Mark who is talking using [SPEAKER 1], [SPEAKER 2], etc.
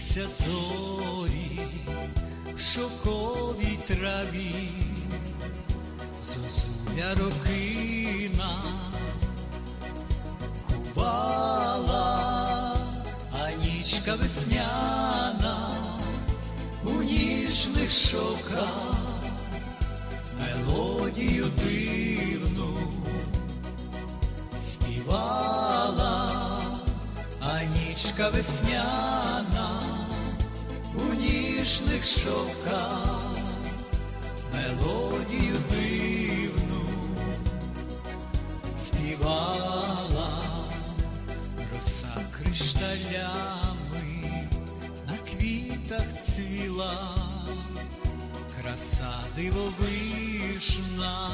[SPEAKER 1] Билися зорі в шоковій траві, зозуля рокина кувала, а нічка весняна у ніжних шовках мелодію дивну співала, а нічка весняна у ніжних шовках мелодію дивну співала, роса кришталями на квітах цвіла, краса дивовижна